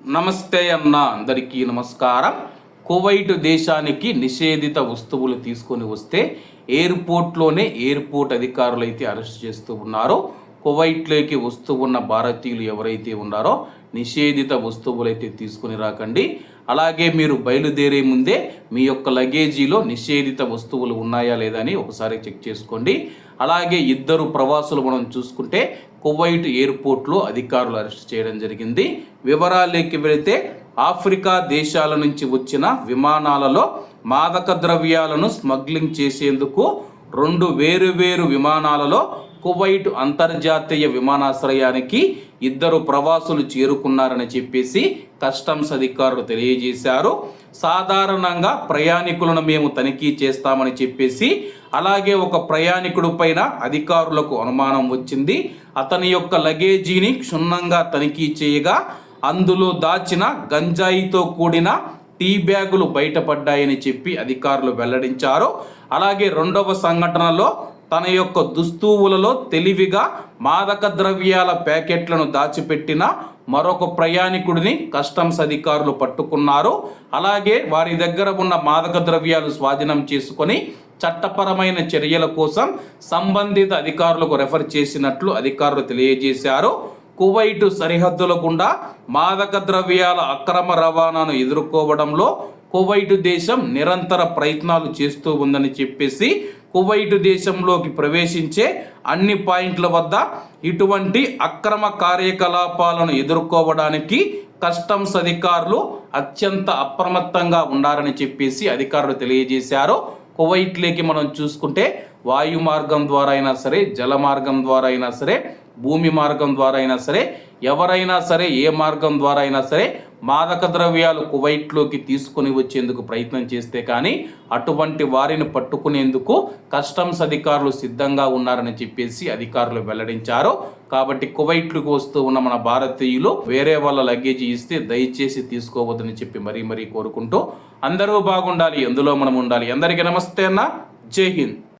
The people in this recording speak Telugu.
నమస్తే అన్న అందరికీ నమస్కారం. కువైట్ దేశానికి నిషేధిత వస్తువులు తీసుకొని వస్తే ఎయిర్పోర్ట్లోనే ఎయిర్పోర్ట్ అధికారులు అయితే అరెస్ట్ చేస్తూ ఉన్నారు. కువైట్లోకి వస్తూ ఉన్న భారతీయులు ఎవరైతే ఉన్నారో నిషేధిత వస్తువులు అయితే తీసుకొని రాకండి. అలాగే మీరు బయలుదేరే ముందే మీ యొక్క లగేజీలో నిషేధిత వస్తువులు ఉన్నాయా లేదా అని ఒకసారి చెక్ చేసుకోండి. అలాగే ఇద్దరు ప్రవాసులు మనం చూసుకుంటే కువైట్ ఎయిర్పోర్ట్లో అధికారులు అరెస్ట్ చేయడం జరిగింది. వివరాలకి వెళితే ఆఫ్రికా దేశాల నుంచి వచ్చిన విమానాలలో మాదక ద్రవ్యాలను స్మగ్లింగ్ చేసేందుకు రెండు వేరు వేరు విమానాలలో కువైట్ అంతర్జాతీయ విమానాశ్రయానికి ఇద్దరు ప్రవాసులు చేరుకున్నారని చెప్పేసి కస్టమ్స్ అధికారులు తెలియజేశారు. సాధారణంగా ప్రయాణికులను మేము తనిఖీ చేస్తామని చెప్పేసి అలాగే ఒక ప్రయాణికుడి పైన అధికారులకు అనుమానం వచ్చింది. అతని యొక్క లగేజీని క్షుణ్ణంగా తనిఖీ చేయగా అందులో దాచిన గంజాయితో కూడిన టీ బ్యాగులు బయటపడ్డాయని చెప్పి అధికారులు వెల్లడించారు. అలాగే రెండవ సంఘటనలో తన యొక్క దుస్తువులలో తెలివిగా మాదక ద్రవ్యాల ప్యాకెట్లను దాచిపెట్టిన మరొక ప్రయాణికుడిని కస్టమ్స్ అధికారులు పట్టుకున్నారు. అలాగే వారి దగ్గర ఉన్న మాదక ద్రవ్యాలు స్వాధీనం చేసుకొని చట్టపరమైన చర్యల కోసం సంబంధిత అధికారులకు రెఫర్ చేసినట్లు అధికారులు తెలియజేశారు. కువైటు సరిహద్దుల గుండా మాదక ద్రవ్యాల అక్రమ రవాణాను ఎదుర్కోవడంలో కువైట్ దేశం నిరంతర ప్రయత్నాలు చేస్తూ ఉందని చెప్పేసి కువైట్ దేశంలోకి ప్రవేశించే అన్ని పాయింట్ల వద్ద ఇటువంటి అక్రమ కార్యకలాపాలను ఎదుర్కోవడానికి కస్టమ్స్ అధికారులు అత్యంత అప్రమత్తంగా ఉండాలని చెప్పేసి అధికారులు తెలియజేశారు. కువైట్లోకి మనం చూసుకుంటే వాయు మార్గం ద్వారా అయినా సరే జల మార్గం ద్వారా అయినా సరే భూమి మార్గం ద్వారా అయినా సరే ఎవరైనా సరే ఏ మార్గం ద్వారా అయినా సరే మాదక ద్రవ్యాలు కువైట్లోకి తీసుకొని వచ్చేందుకు ప్రయత్నం చేస్తే కానీ అటువంటి వారిని పట్టుకునేందుకు కస్టమ్స్ అధికారులు సిద్ధంగా ఉన్నారని చెప్పేసి అధికారులు వెల్లడించారు. కాబట్టి కువైట్లకు వస్తూ ఉన్న మన భారతీయులు వేరే వాళ్ళ లగేజ్ ఇస్తే దయచేసి తీసుకోవద్దని చెప్పి మరీ మరీ కోరుకుంటూ అందరూ బాగుండాలి ఎందులో మనం ఉండాలి. అందరికీ నమస్తే అన్న. జై హింద్.